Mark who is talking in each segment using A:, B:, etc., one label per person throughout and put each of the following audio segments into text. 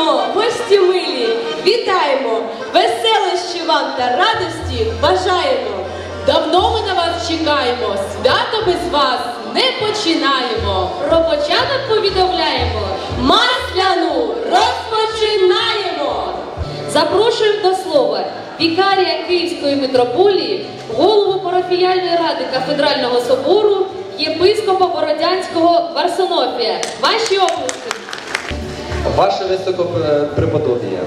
A: Вітаємо, гості милі, вітаємо! Веселощі вам та радості бажаємо! Давно ми на вас чекаємо, свято без вас не починаємо. Про початок повідомляємо, масляну розпочинаємо! Запрошуємо до слова вікарія Київської митрополії, голову парафіяльної ради кафедрального собору, єпископа Бородянського Варсонофія. Ваші оплески!
B: Ваше високопреподобія,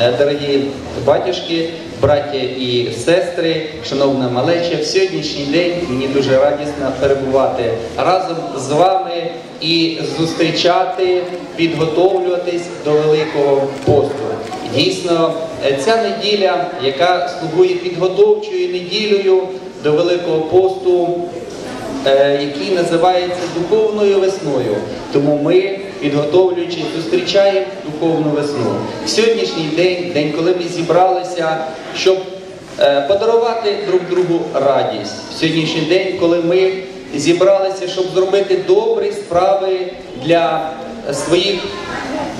B: е, дорогі батюшки, браття і сестри, шановна малеча, в сьогоднішній день мені дуже радісно перебувати разом з вами і зустрічати, підготовлюватись до Великого посту. Дійсно, е, ця неділя, яка слугує підготовчою неділею до Великого посту, е, який називається духовною весною. Тому ми, підготовлюючись, зустрічаємо духовну весну. Сьогоднішній день, день, коли ми зібралися, щоб е, подарувати друг другу радість. Сьогоднішній день, коли ми зібралися, щоб зробити добрі справи для своїх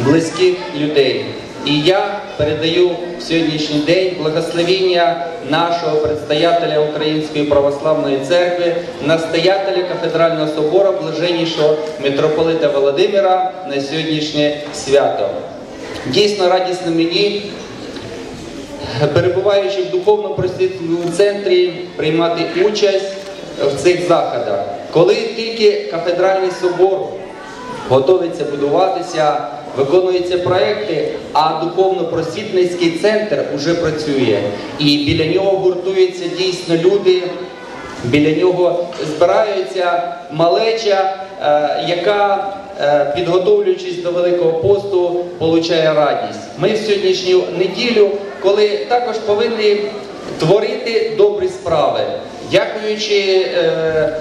B: близьких людей. І я передаю в сьогоднішній день благословення нашого предстоятеля Української православної церкви, настоятеля кафедрального собору блаженнішого митрополита Володимира на сьогоднішнє свято. Дійсно радісно мені, перебуваючи в духовно-просвітному центрі, приймати участь в цих заходах. Коли тільки кафедральний собор готовиться будуватися, виконуються проекти, а духовно-просвітницький центр вже працює. І біля нього гуртуються дійсно люди, біля нього збираються малеча, е, яка, е, підготовлюючись до Великого посту, получає радість. Ми в сьогоднішню неділю, коли також повинні творити добрі справи, дякуючи. е,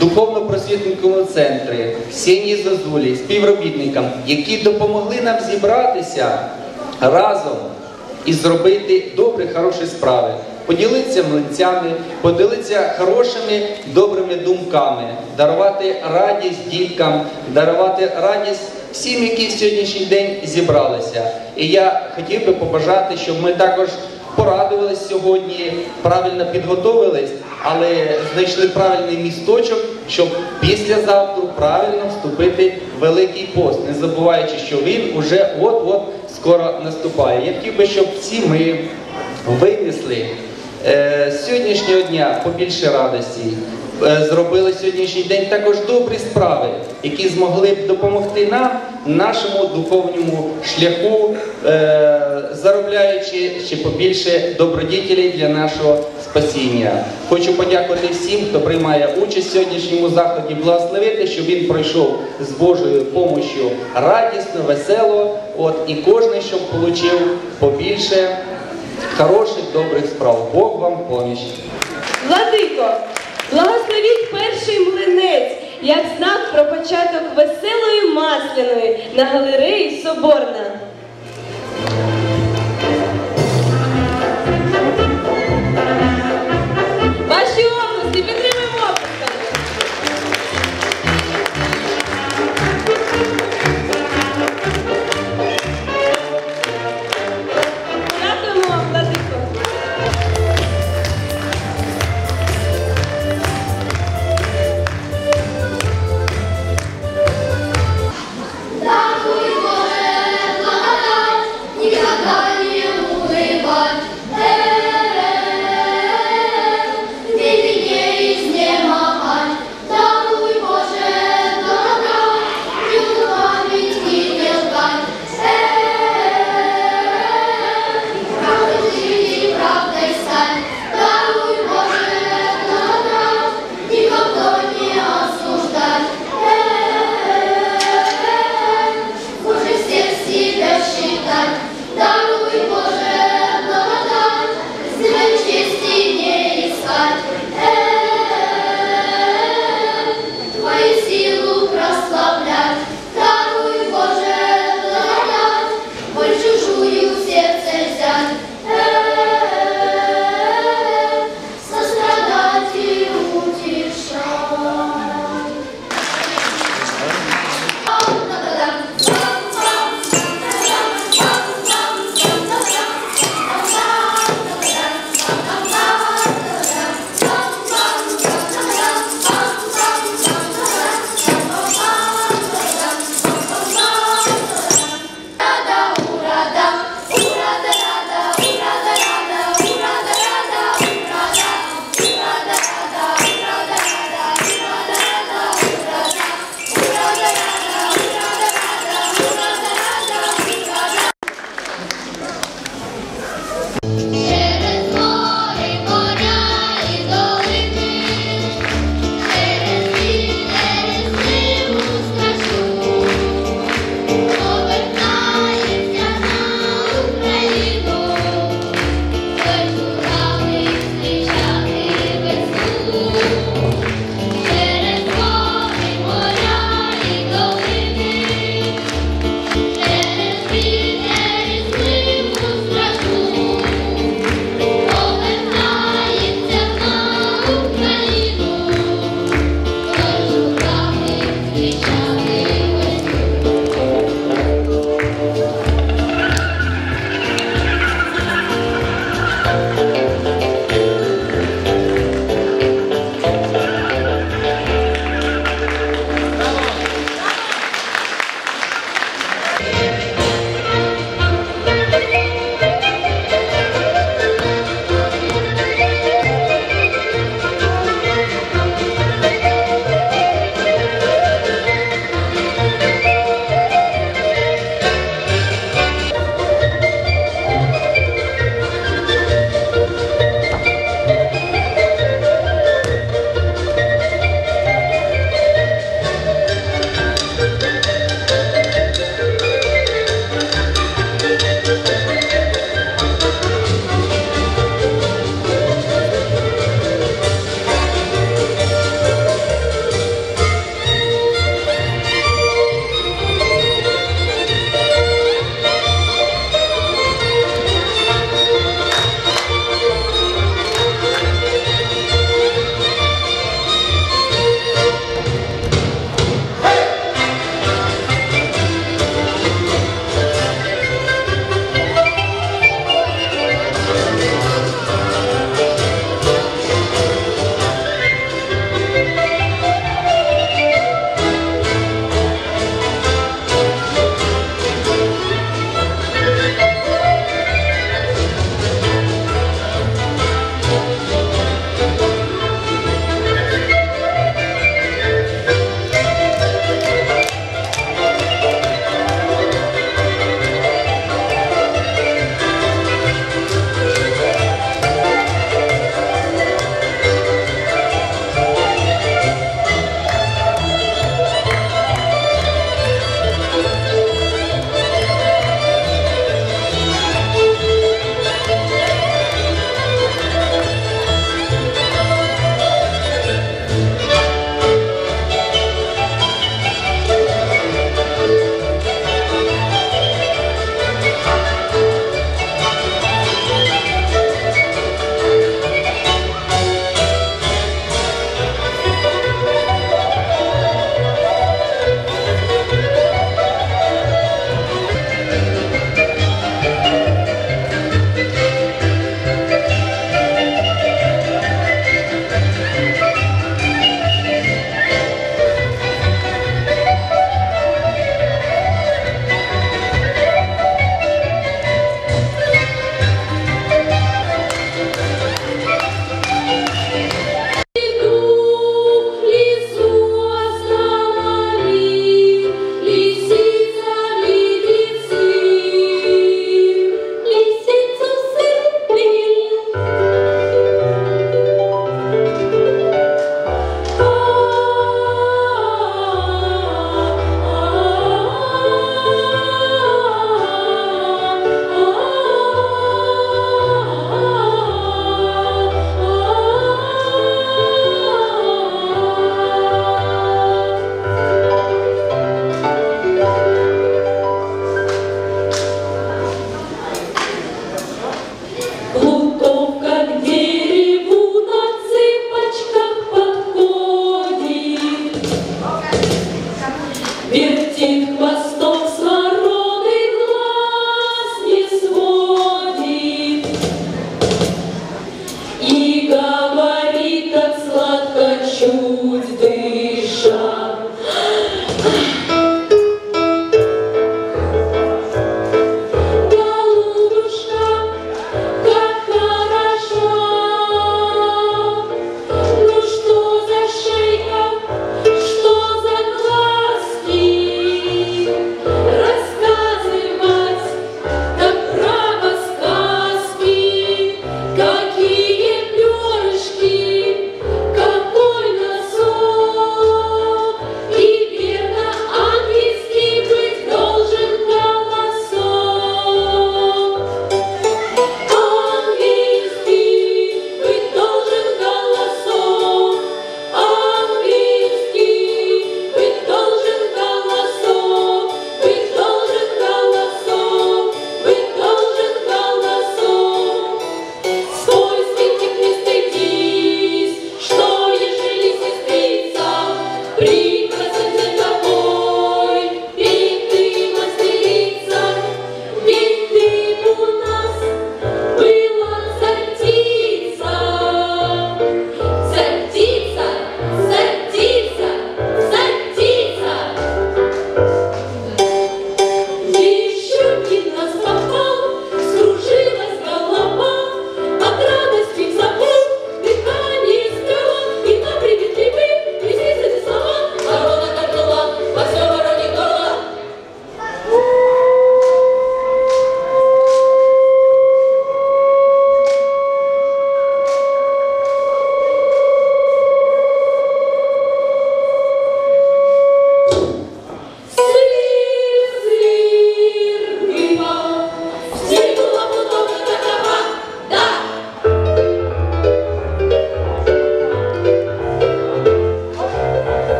B: духовно-просвітницькому центрі, Ксенії Зозулі, співробітникам, які допомогли нам зібратися разом і зробити добрі, хороші справи. Поділитися млинцями, поділитися хорошими, добрими думками, дарувати радість діткам, дарувати радість всім, які сьогоднішній день зібралися. І я хотів би побажати, щоб ми також порадувались сьогодні, правильно підготовились, але знайшли правильний місточок, щоб післязавтра правильно вступити в Великий пост, не забуваючи, що він уже от-от скоро наступає. Я хотів би, щоб всі ми винесли е, з сьогоднішнього дня побільше радості. Е, Зробили сьогоднішній день також добрі справи, які змогли б допомогти нам нашому духовному шляху, е, заробляючи ще побільше добродітелей для нашого спасіння. Хочу подякувати всім, хто приймає участь в сьогоднішньому заході, благословити, щоб він пройшов з Божою допомогою радісно, весело. От і кожен, щоб отримав побільше хороших, добрих справ. Бог вам поміч.
A: Владико, благословіть перший млинець, як знак про початок веселої масляної на галереї Соборна.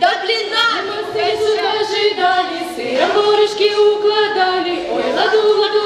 A: Да блина. Ми сирі сюда
C: жидали, сыром горешки укладали, ой, ладу, ладу,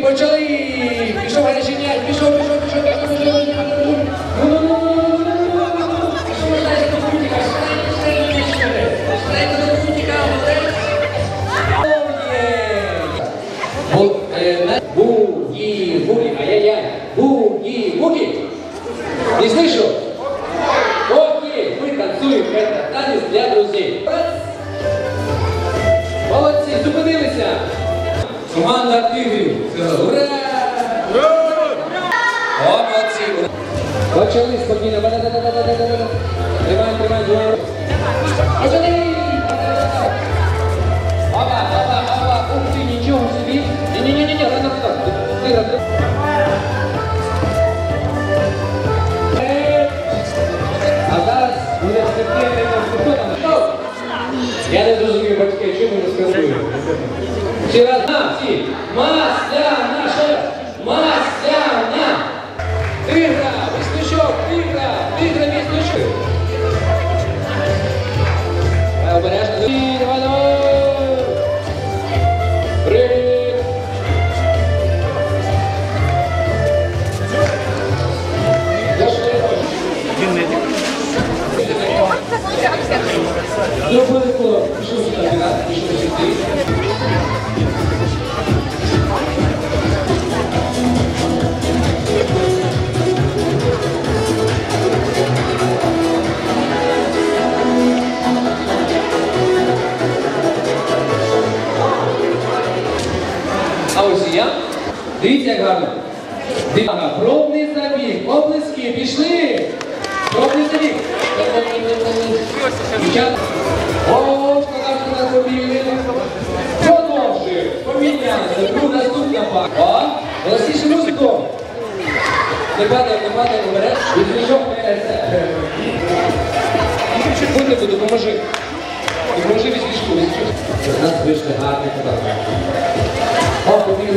D: Почали пішов Галичиняк, пішов, пішов. А зараз буде спортивний наступний. Я не зрозумів батьки, що ми розказуємо. Ще раз, всі, масля! Thank you.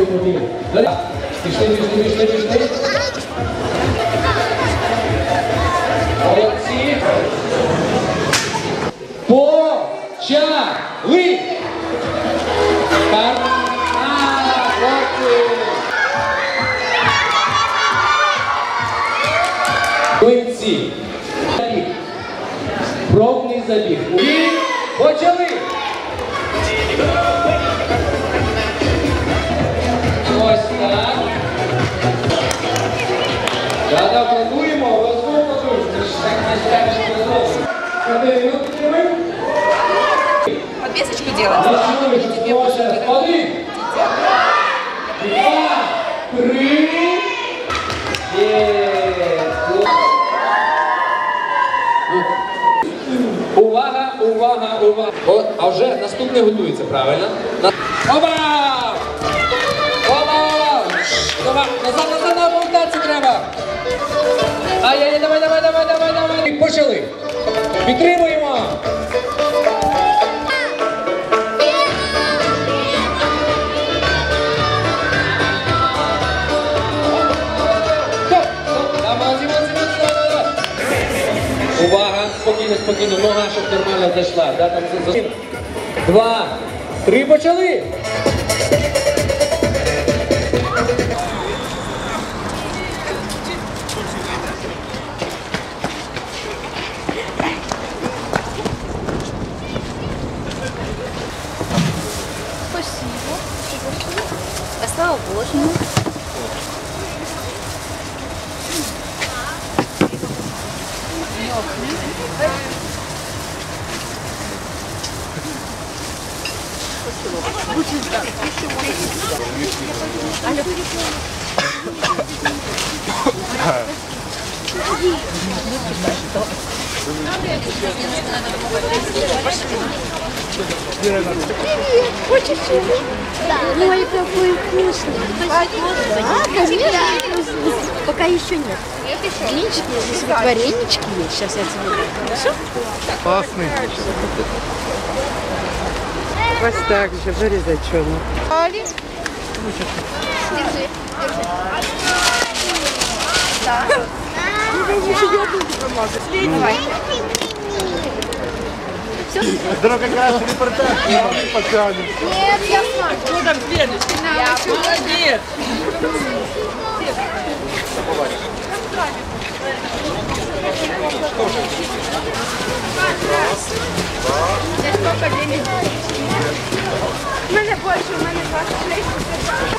D: بروتين لا لا. اشتري اشتري اشتري اشتري О, а вже наступний готується, правильно? Оба! Оба! Давай, назад, назад, на повертатися треба! Ай-яй, давай, давай, давай, давай, давай! Почали! Підтримуємо! спокійно, нога, щоб нормально зайшла. Да? Там. Два, три, почали!
E: А,
F: конечно. Пока еще нет. Блинчики, здесь вот варенички есть. Сейчас я тебе Хорошо?
G: Классный. Вот так же, вырезачонок. Али. Держи, держи. Да. Ну, давай. Все? Да ну как раз репортаж не потянем.
F: Нет, я смогу.
A: Ну там Леночка, я молодец. Сколько денег?
F: У мене больше, у мене 26.